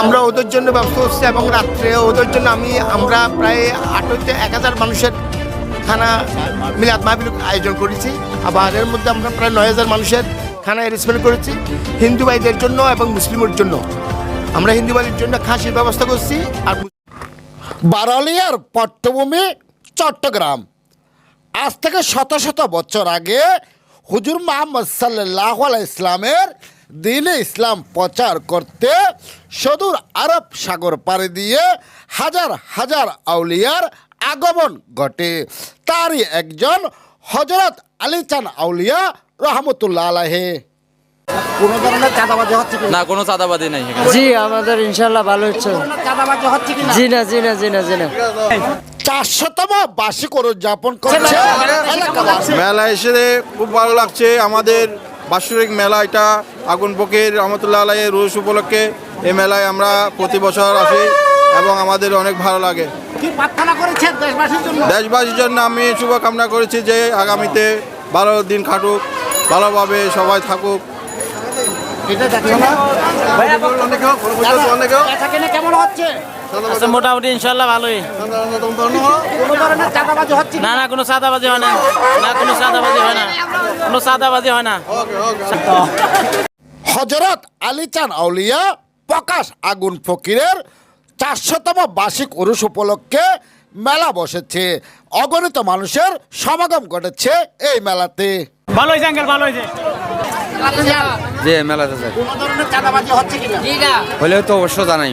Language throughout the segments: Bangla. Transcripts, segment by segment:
আমরা ওদের জন্য ব্যবস্থা করছি এবং রাত্রে ওদের জন্য আমি, আমরা প্রায় আট হইতে এক হাজার মানুষের খানা মিলাদ মাহবিল আয়োজন করেছি। আবার এর মধ্যে আমরা প্রায় নয় হাজার মানুষের খানা অ্যারেঞ্জমেন্ট করেছি, হিন্দু ভাইদের জন্য এবং মুসলিমের জন্য। আমরা হিন্দু ভাইদের জন্য খাসির ব্যবস্থা করছি আর বারালিয়ার পট্টভূমি, চট্টগ্রাম। আজ থেকে শত শত বছর আগে হুজুর মোহাম্মদ সাল্লাহ ইসলামের দিনে ইসলাম প্রচার করতে সদূর আরব সাগর পাড়ি দিয়ে হাজার হাজার আউলিয়ার আগমন ঘটে। তারই একজন হজরত আলী চান আউলিয়া রহমতুল্লাহ আলাহে কোনো ধরনের চাঁদাবাজি হচ্ছে না? কোনো চাঁদাবাদি নেই জি আমাদের ইনশাল্লাহ ভালো হচ্ছে। চাঁদাবাজি হচ্ছে কি জি না জি না জি না জি না। চারশোতম বার্ষিক উদযাপন করছে মেলা এসে খুব ভালো লাগছে। আমাদের বাৎসরিক মেলা এটা আগুন ফকির রহমতুল্লাহ আলাইয়ের রুশ উপলক্ষে এই মেলায় আমরা প্রতি বছর আসি এবং আমাদের অনেক ভালো লাগে। দেশবাসীর জন্য? আমি শুভকামনা করেছি যে আগামীতে ভালো দিন খাটুক ভালোভাবে সবাই থাকুক। কেমন হচ্ছে? আচ্ছা মোটামুটি ইনশাল্লাহ ভালোই। কোনো ধরনের চাঁদাবাজি হচ্ছে না না কোনো সাদাবাজি হয় না। না কোনো সাদাবাজি হয় না। কোনো সাদাবাজি হয় না। হজরত আলী চান আউলিয়া প্রকাশ আগুন ফকিরের চারশোতম বার্ষিক উরুষ উপলক্ষে মেলা বসেছে। অগণিত মানুষের সমাগম ঘটেছে এই মেলাতে। ভালো হয়েছে আঙ্কেল ভালো হয়েছে। যে মেলাতে হলেও তো অবশ্য জানাই।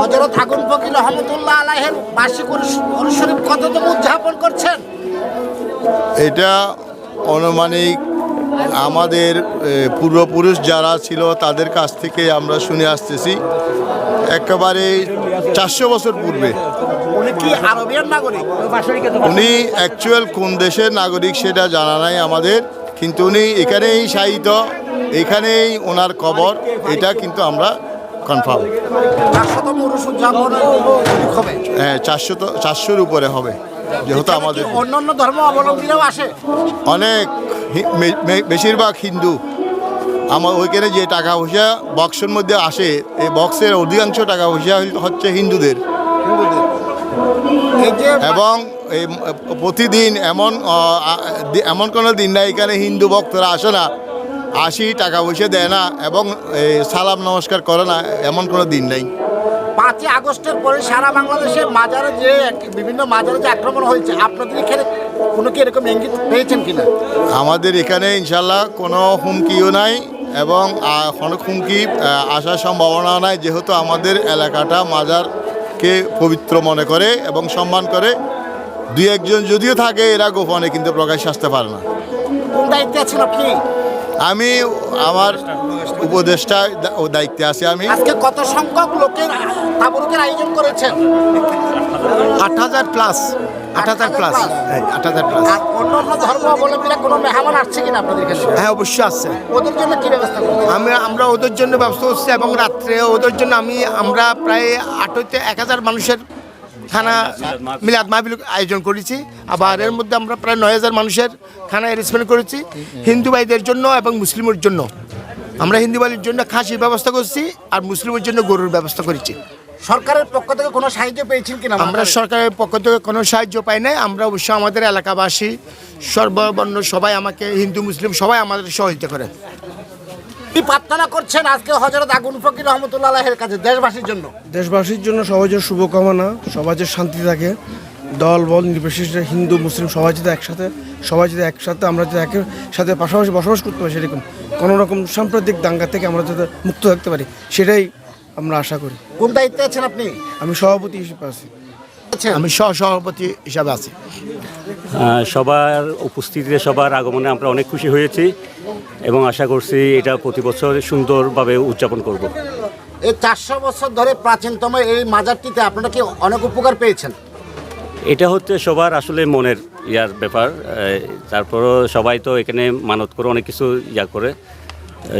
হজরত আগুন ফকির রহমতুল্লাহ আলাহের বার্ষিক অনুষ্ঠান কততম উদযাপন করছেন? এটা অনুমানিক আমাদের পূর্বপুরুষ যারা ছিল তাদের কাছ থেকে আমরা শুনে আসতেছি। একেবারে চারশো বছর পূর্বে। উনি কি আরবিয়ান নাগরিক? উনি অ্যাকচুয়াল কোন দেশের নাগরিক সেটা জানা নাই আমাদের কিন্তু উনি এখানেই সাহিত্য এখানেই ওনার কবর এটা কিন্তু আমরা কনফার্ম হ্যাঁ চারশো তো চারশোর উপরে হবে যেহেতু আমাদের অন্যান্য ধর্ম অবলম্বীরাও আসে? অনেক বেশিরভাগ হিন্দু। আমার ওইখানে যে টাকা পয়সা বক্সের মধ্যে আসে এই বক্সের অধিকাংশ টাকা পয়সা হচ্ছে হিন্দুদের। এবং এই প্রতিদিন এমন এমন কোনো দিন নাই এখানে হিন্দু ভক্তরা আসে না। আসি টাকা পয়সা দেয় না এবং সালাম নমস্কার করে না এমন কোনো দিন নেই। পাঁচই আগস্টের পরে সারা বাংলাদেশে মাজারে যে বিভিন্ন মাজারে যে আক্রমণ হয়েছে আপনাদের এখানে কোনো কি এরকম ইঙ্গিত পেয়েছেন কিনা? আমাদের এখানে ইনশাল্লাহ কোনো হুমকিও নাই এবং কোনো হুমকি আসার সম্ভাবনা নাই যেহেতু আমাদের এলাকাটা মাজারকে পবিত্র মনে করে এবং সম্মান করে। দুই একজন যদিও থাকে এরা গোপনে কিন্তু প্রকাশ আসতে পারে না। কোন দায়িত্বে আছেন আপনি? আমি আমার উপদেষ্টা ও দায়িত্বে আছি আমি। আজকে কত সংখ্যক লোকের তাবরুকের আয়োজন করেছেন? আট হাজার প্লাস আট হাজার প্লাস হ্যাঁ আট হাজার প্লাস অবলম্বীরা কোনো মেহমান আসছে কিনা আপনাদের কাছে? হ্যাঁ অবশ্যই আছে ওদের জন্য কি ব্যবস্থা আমি আমরা ওদের জন্য ব্যবস্থা করছি এবং রাত্রে ওদের জন্য আমি আমরা প্রায় আট হইতে এক হাজার মানুষের খানা মিলাদ মাহবিল আয়োজন করেছি। আবার এর মধ্যে আমরা প্রায় নয় হাজার মানুষের খানা অ্যারেঞ্জমেন্ট করেছি হিন্দু ভাইদের জন্য এবং মুসলিমের জন্য। আমরা হিন্দু ভাইদের জন্য খাসির ব্যবস্থা করছি আর মুসলিমের জন্য গরুর ব্যবস্থা করেছি। সরকারের পক্ষ থেকে কোনো সাহায্য পেয়েছেন কিনা আমরা সরকারের পক্ষ থেকে কোনো সাহায্য পাই নাই। আমরা অবশ্য আমাদের এলাকাবাসী সর্ববর্ণ সবাই আমাকে হিন্দু মুসলিম সবাই আমাদের সহযোগিতা করে কি প্রার্থনা করছেন আজকে হজরত আগুন ফকির রহমতুল্লাহ আলাহের কাছে দেশবাসীর জন্য? দেশবাসীর জন্য সমাজের শুভকামনা যে শান্তি থাকে দল বল নির্বিশেষে হিন্দু মুসলিম সবাই যদি একসাথে সবাই যদি একসাথে আমরা যদি একের সাথে পাশাপাশি বসবাস করতে পারি সেরকম কোনো রকম সাম্প্রতিক দাঙ্গা থেকে আমরা যাতে মুক্ত থাকতে পারি সেটাই আমরা আশা করি। কোন দায়িত্বে আছেন আপনি? আমি সভাপতি হিসেবে আছি। আমি সহসভাপতি হিসাবে আছি। সবার উপস্থিতিতে সবার আগমনে আমরা অনেক খুশি হয়েছি এবং আশা করছি এটা প্রতি বছর সুন্দরভাবে উদযাপন করব। এই চারশো বছর ধরে প্রাচীনতম এই মাজারটিতে আপনারা কি অনেক উপকার পেয়েছেন? এটা হচ্ছে সবার আসলে মনের ইয়ার ব্যাপার। তারপরও সবাই তো এখানে মানত করে অনেক কিছু ইয়া করে।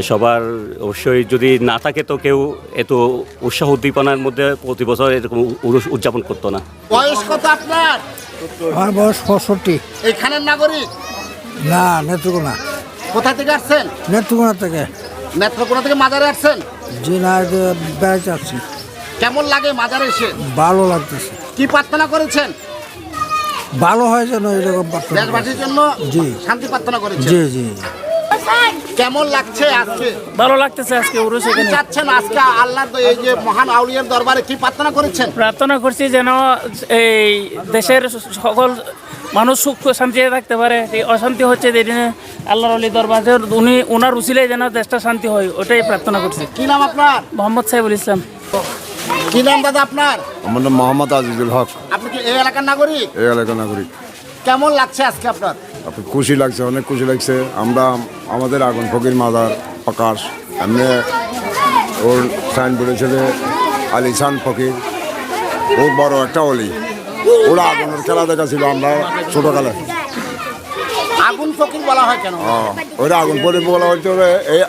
সবার অবশ্যই যদি না থাকে তো কেউ এত উৎসাহ উদ্দীপনার মধ্যে প্রতি বছর এরকম উদযাপন করতো না। বয়স কত আপনার? আমার বয়স পঁয়ষট্টি। এখানের নাগরিক? না নেত্রকোনা। কোথা থেকে আসছেন? নেত্রকোনা থেকে। নেত্রকোনা থেকে মাজারে আসছেন? জি না বেড়াতে আসছি। কেমন লাগে মাজারে এসে? ভালো লাগতেছে। কি প্রার্থনা করেছেন? ভালো হয় যেন এরকম প্রার্থনা। দেশবাসীর জন্য জি। শান্তি প্রার্থনা করেছেন? জি জি। কেমন লাগছে আজকে? ভালো লাগতেছে আজকে উরুষ কি এখানে। চাচ্ছেন আজকে আল্লাহ এই যে মহান আউলিয়ার দরবারে কি প্রার্থনা করেছেন? প্রার্থনা করছি যেন এই দেশের সকল মানুষ সুখ শান্তিতে থাকতে পারে এই অশান্তি হচ্ছে যেদিনে আল্লাহর আলী দরবারে উনি ওনার উচিলে যেন দেশটা শান্তি হয় ওটাই প্রার্থনা করছি। কি নাম আপনার? মোহাম্মদ সাহেবুল ইসলাম। কি নাম দাদা আপনার? আমার নাম মোহাম্মদ আজিজুল হক। আপনি কি এই এলাকার নাগরিক? এই এলাকার নাগরিক। কেমন লাগছে আজকে আপনার খুশি লাগছে অনেক খুশি লাগছে। আমরা আমাদের আগুন ফকির মাদার প্রকাশ এমনি ওর সাইন বলেছে যে আলিসান ফকির। ও বড় একটা অলি। ওরা আগুনের খেলা দেখাছিল আমরা ছোটোকালে। আগুন ফকির বলা হয় কেন? ও, ওরা আগুন পরে বলা হচ্ছে এই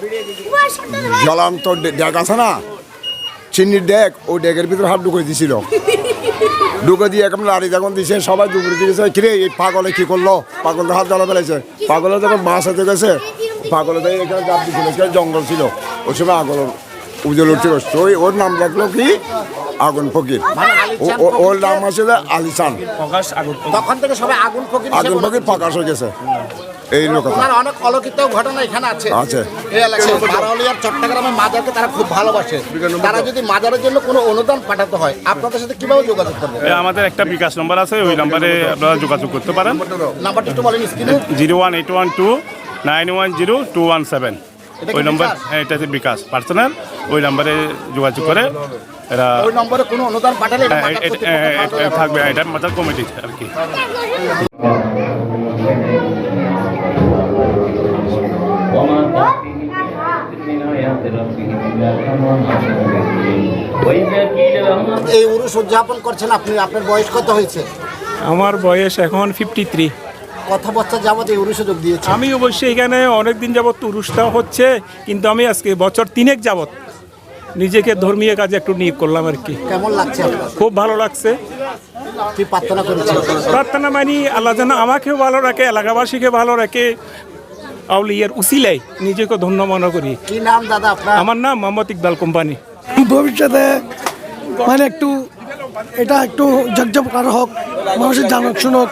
জ্বলান্ত ডেক আছে না? চিন্নির ডেক ওই ডেকের ভিতরে হাত ঢুকে দিছিল। ঢুকে দিয়ে এখন লাড়ি যখন দিছে সবাই দুপুরে দিয়েছে কিরে এই পাগলে কি করল? পাগলের হাত জ্বালা ফেলেছে পাগলে যখন মাছ হাতে গেছে পাগলে তো এখানে গাছ দিছিল সেখানে জঙ্গল ছিল। ওই সময় আগুন উজল উঠছিল। ওই- ওর নাম রাখল কি? আগুন ফকির। ও- ও- ওর নাম যে আলিসান তখন থেকে সবাই আগুন ফকির আগুন ফকির প্রকাশ হয়ে গেছে। এই লোক অনেক অলৌকিত ঘটনা এখানে আছে। আছে। এই এলাকায় বারোলিয়ার চট্টগ্রামের মাজারকে তারা খুব ভালোবাসে। তারা যদি মাজারের জন্য কোনো অনুদান পাঠাতে হয় আপনাদের সাথে কীভাবে যোগাযোগ করবে? আমাদের একটা বিকাশ নম্বর আছে ওই নাম্বারে আপনারা যোগাযোগ করতে পারেন। নাম্বারটা একটু বলেন স্ক্রিনে। Zero one eight one two nine one zero two one seven. ওই নম্বর হ্যাঁ এটা হচ্ছে বিকাশ। পার্সোনাল ওই নাম্বারে যোগাযোগ করে এরা ওই নম্বরে কোনো অনুদান পাঠালে এটা হ্যাঁ, এটা- এটা থাকবে এটা মাথার কমিটি আর কি। এই উরুষ উদযাপন করছেন আপনি আপনার বয়স কত হয়েছে? আমার বয়স এখন ফিফটি থ্রি বছর যাবত এই উরুষে যোগ দিয়েছে। আমি অবশ্যই এখানে অনেক দিন যাবৎ তুরুষটা হচ্ছে কিন্তু আমি আজকে বছর তিনেক যাবৎ নিজেকে ধর্মীয় কাজে একটু নিয়োগ করলাম আর কি। কেমন লাগছে খুব ভালো লাগছে। কি প্রার্থনা করেছেন? প্রার্থনা মানি আল্লাহ যেন আমাকেও ভালো রাখে এলাকাবাসীকে ভালো রাখে আউলিয়ার উসিলাই নিজেকে ধন্য মনে করি। কি নাম দাদা আপনার? আমার নাম মোহাম্মদ ইকবাল কোম্পানি। ভবিষ্যতে মানে একটু এটা একটু ঝকঝকর হোক মানুষের জানক শুনক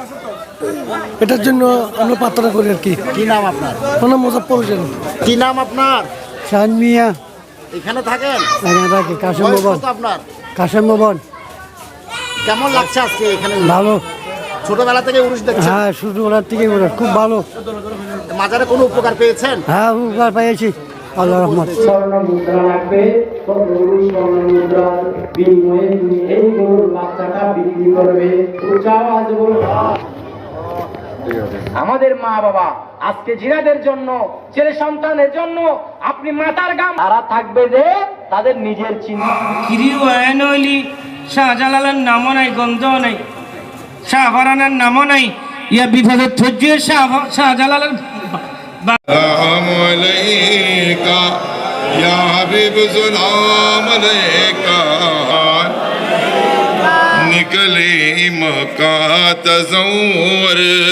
এটার জন্য আমরা প্রার্থনা করি আর কি। কি নাম আপনার? কোনো মুজফর হোসেন। কি নাম আপনার? শাহান মিয়া। এখানে থাকেন? এখানে থাকি কাশেম ভবন। আপনার? কাশেম ভবন। কেমন লাগছে আজকে এখানে? ভালো। ছোটবেলা থেকে উরুষ দেখছেন? হ্যাঁ ছোটবেলার থেকে ওরা খুব ভালো। মাজারে কোনো উপকার পেয়েছেন? হ্যাঁ উপকার পেয়েছি। আল্লাহ রহমত। আমাদের মা বাবা আজকে জিনাদের জন্য ছেলে সন্তানের জন্য আপনি মাতার গাম তারা থাকবে যে তাদের নিজের চিন্তা কিরিও নইলি শাহজালালের নামও নাই গন্ধ নাই শাহবারানের নামও নাই ইয়া বিপদের ধৈর্য শাহ শাহজালালের سلام عليك يا حبيب سلام عليك কলিম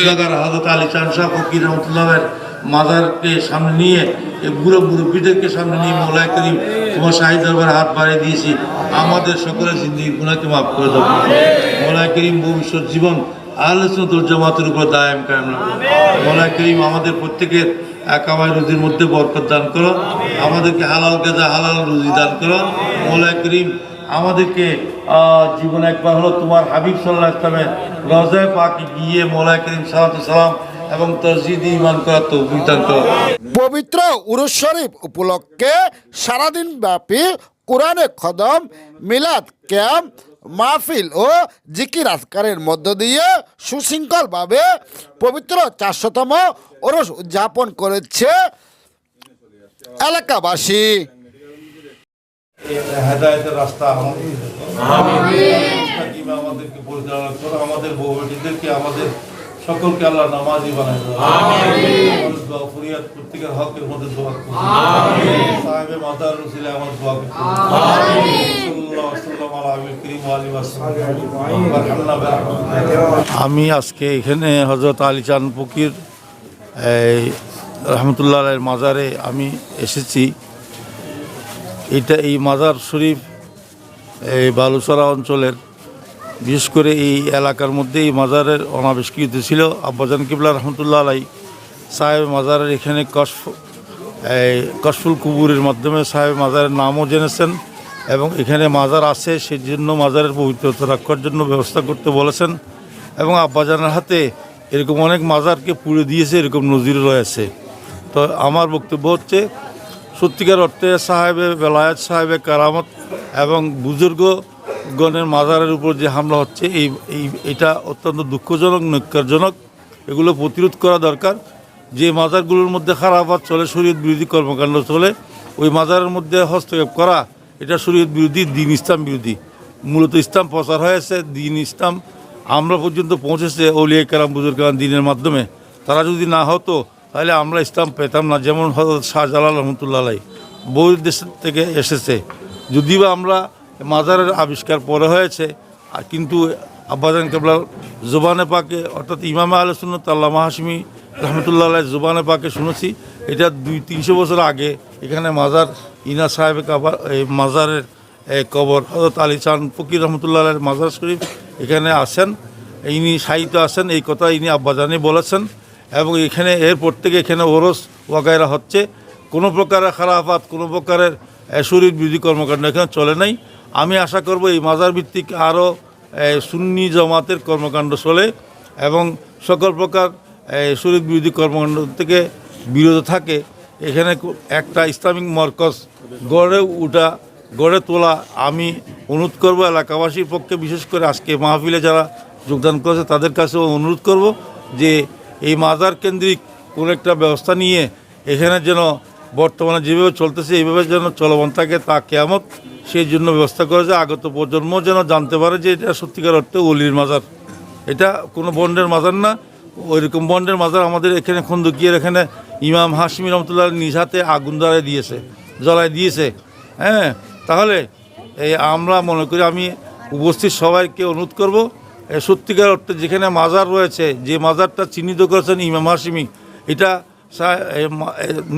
দাদার হাজরত আলী চান শাহ ফকির রহমতুল্লাহের মাজারকে সামনে নিয়ে এই বুড়ো মুরব্বীদেরকে সামনে নিয়ে মোলাই করিম তোমার শাহি দরবার হাত বাড়িয়ে দিয়েছি। আমাদের সকলের জিন্দি গুণাকে মাফ করে দেবো মোলাই করিম ভবিষ্যৎ জীবন আলোচনা তোর জমাতের উপর দায়াম কায়েম রাখব মোলাই করিম, আমাদের প্রত্যেকের একাবাই রুজির মধ্যে বরকত দান করো। আমাদেরকে হালাল গেজা হালাল রুজি দান করো। মোলাই করিম আমাদেরকে জীবনে একবার হলো তোমার হাবিব সাল্লাহ ইসলামের রজায় পাকে গিয়ে মোলায় করিম সালাম এবং তসজিদ ইমান করার তো দান পবিত্র উরুস শরীফ উপলক্ষে সারাদিন ব্যাপী কোরআনে খদম মিলাদ ক্যাম্প মাহফিল ও জিকির আজকারের মধ্য দিয়ে সুশৃঙ্খলভাবে পবিত্র চারশোতম ওরস উদযাপন করেছে এলাকাবাসী। হেদায়তের রাস্তা আমাদেরকে পরিচালনা করো আমাদের বউ বেটিদেরকে আমাদের সকলকে আল্লাহ নামাজি বানাই দোয়া ফরিয়াদ প্রত্যেকের হকের মধ্যে দোয়া সাহেবে মাতার রসিলে আমার দোয়া আমি আজকে এখানে হজরত আলী চাঁদ ফকির এই রহমতুল্লাহ মাজারে আমি এসেছি। এটা এই মাজার শরীফ, এই বালুচরা অঞ্চলের, বিশেষ করে এই এলাকার মধ্যে এই মাজারের অনাবিষ্কৃত ছিল। আব্বাজান কিবলা রহমতুল্লাহ আলাই সাহেব মাজারের এখানে কশফ, এই কশফুল কুবুরের মাধ্যমে সাহেব মাজারের নামও জেনেছেন এবং এখানে মাজার আছে সেই জন্য মাজারের পবিত্রতা রাখার জন্য ব্যবস্থা করতে বলেছেন এবং আব্বাজানের হাতে এরকম অনেক মাজারকে পুড়ে দিয়েছে, এরকম নজির রয়েছে। তো আমার বক্তব্য হচ্ছে সত্যিকার অর্থে সাহেবে, বেলায়েত সাহেবে কারামত এবং বুজুর্গ গণের মাজারের উপর যে হামলা হচ্ছে, এই এই, এটা অত্যন্ত দুঃখজনক নৈক্যজনক এগুলো প্রতিরোধ করা দরকার। যে মাজারগুলোর মধ্যে খারাপাত চলে, শরীয়ত বিরোধী কর্মকাণ্ড চলে, ওই মাজারের মধ্যে হস্তক্ষেপ করা, এটা শরীয়ত বিরোধী, দিন ইসলাম বিরোধী। মূলত ইসলাম প্রচার হয়েছে, দিন ইসলাম আমরা পর্যন্ত পৌঁছেছে অলিয়া কালাম বুজুর্গ দিনের মাধ্যমে। তারা যদি না হতো তাহলে আমরা ইসলাম পেতাম না, যেমন হজরত শাহজালাল রহমতুল্লাহ বহু দেশ থেকে এসেছে। যদিও আমরা মাজারের আবিষ্কার পরে হয়েছে, আর কিন্তু আব্বাজান কেবলা জোবানে পাকে, অর্থাৎ ইমামা আল সুন্নত আল্লামা হাসমি রহমতুল্লাহ জোবানে পাকে শুনেছি, এটা দুই তিনশো বছর আগে এখানে মাজার ইনা সাহেব কাবার মাজারের কবর হজরত আলী চান ফকির রহমতুল্লাহ মাজার শরীফ এখানে আসেন। ইনি সাহিত্য আছেন এই কথা ইনি আব্বাজানি বলেছেন। এবং এখানে এরপর থেকে এখানে ওরস ওয়াগায়রা হচ্ছে। কোনো প্রকারের খারাপাত কোনো প্রকারের শরীর বিরোধী কর্মকাণ্ড এখানে চলে নাই। আমি আশা করব এই মাজার ভিত্তিক আরও সুন্নি জমাতের কর্মকাণ্ড চলে এবং সকল প্রকার শরীর বিরোধী কর্মকাণ্ড থেকে বিরত থাকে। এখানে একটা ইসলামিক মরকজ গড়ে উঠা, গড়ে তোলা আমি অনুরোধ করব এলাকাবাসীর পক্ষে, বিশেষ করে আজকে মাহফিলে যারা যোগদান করেছে তাদের কাছেও অনুরোধ করব যে এই মাজার কেন্দ্রিক কোনো একটা ব্যবস্থা নিয়ে এখানে যেন বর্তমানে যেভাবে চলতেছে, এইভাবে যেন চলমান থাকে তা কেয়ামত সেই জন্য ব্যবস্থা করা যায় আগত প্রজন্ম যেন জানতে পারে যে এটা সত্যিকার অর্থে অলির মাজার। এটা কোনো বন্ডের মাজার না। ওইরকম বন্ডের মাজার আমাদের এখানে খন্দকিয়ার এখানে ইমাম হাসমি রহমতুল্লাহ নিজ হাতে আগুন জ্বালায় দিয়েছে জ্বালায় দিয়েছে। হ্যাঁ তাহলে এই আমরা মনে করি আমি উপস্থিত সবাইকে অনুরোধ করব সত্যিকার অর্থে যেখানে মাজার রয়েছে, যে মাজারটা চিহ্নিত করেছেন ইমাম হাসিমি এটা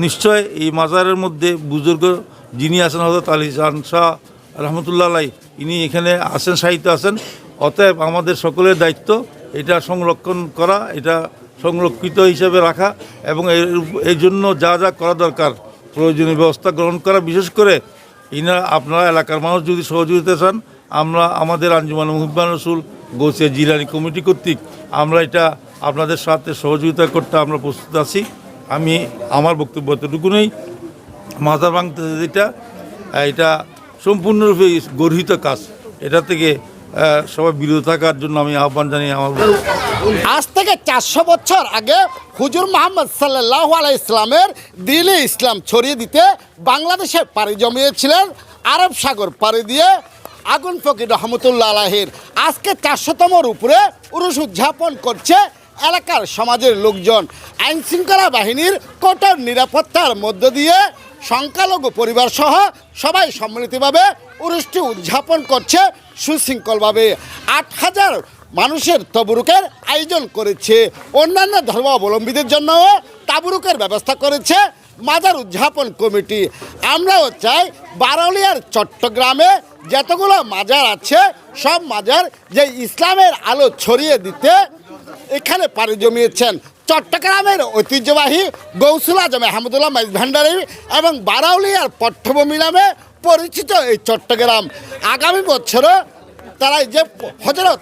নিশ্চয় এই মাজারের মধ্যে বুজুর্গ যিনি আছেন হজরত আলী জান শাহ রহমতুল্লাহ আলাই ইনি এখানে আছেন, সাহিত্য আছেন। অতএব আমাদের সকলের দায়িত্ব এটা সংরক্ষণ করা, এটা সংরক্ষিত হিসেবে রাখা এবং এর জন্য যা যা করা দরকার, প্রয়োজনীয় ব্যবস্থা গ্রহণ করা। বিশেষ করে ইনারা আপনারা এলাকার মানুষ যদি সহযোগিতা চান, আমরা আমাদের আঞ্জুমান মুহিবান রসুল গোসিয়া জিলানি কমিটি কর্তৃক আমরা এটা আপনাদের সাথে সহযোগিতা করতে আমরা প্রস্তুত আছি। আমি আমার বক্তব্য এতটুকু নেই। মাথা ভাঙতে যেটা এটা সম্পূর্ণরূপে গর্হিত কাজ। এটা থেকে সবাই বিরত থাকার জন্য আমি আহ্বান জানিয়ে আমার আজ থেকে চারশো বছর আগে হুজুর মোহাম্মদ সাল্লাহ আলাই ইসলামের দিলে ইসলাম ছড়িয়ে দিতে বাংলাদেশে পাড়ি জমিয়েছিলেন আরব সাগর পাড়ি দিয়ে আগুন ফকির রহমতুল্লাহ আলাহির আজকে চারশোতমর উপরে উরুষ উদযাপন করছে এলাকার সমাজের লোকজন। আইন শৃঙ্খলা বাহিনীর কঠোর নিরাপত্তার মধ্য দিয়ে সংখ্যালঘু পরিবার সহ সবাই সম্মিলিতভাবে উরুষটি উদযাপন করছে সুশৃঙ্খলভাবে। আট হাজার মানুষের তবরুকের আয়োজন করেছে। অন্যান্য ধর্মাবলম্বীদের জন্যও তাবরুকের ব্যবস্থা করেছে মাজার উদযাপন কমিটি। আমরাও চাই বারলিয়ার চট্টগ্রামে যতগুলো মাজার আছে, সব মাজার যে ইসলামের আলো ছড়িয়ে দিতে এখানে পাড়ি জমিয়েছেন। চট্টগ্রামের ঐতিহ্যবাহী গৌসুল আজম আহমদুল্লাহ মাইজ ভান্ডারী এবং বারাউলিয়ার পট্টভূমি নামে পরিচিত এই চট্টগ্রাম। আগামী বছরও তারা যে হজরত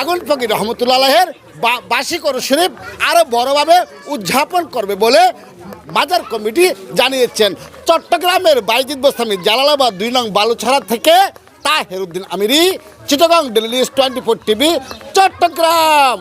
আগুন ফকির রহমতুল্লাহের বার্ষিক শরীফ আরও বড়ভাবে উদযাপন করবে বলে বাজার কমিটি জানিয়েছেন, চট্টগ্রামের বাইজিদ গোস্বামী জালালাবাদ দুই নং বালুছড়া থেকে Taheruddin Amiri, Chittagong daily twenty four TV, Chattogram.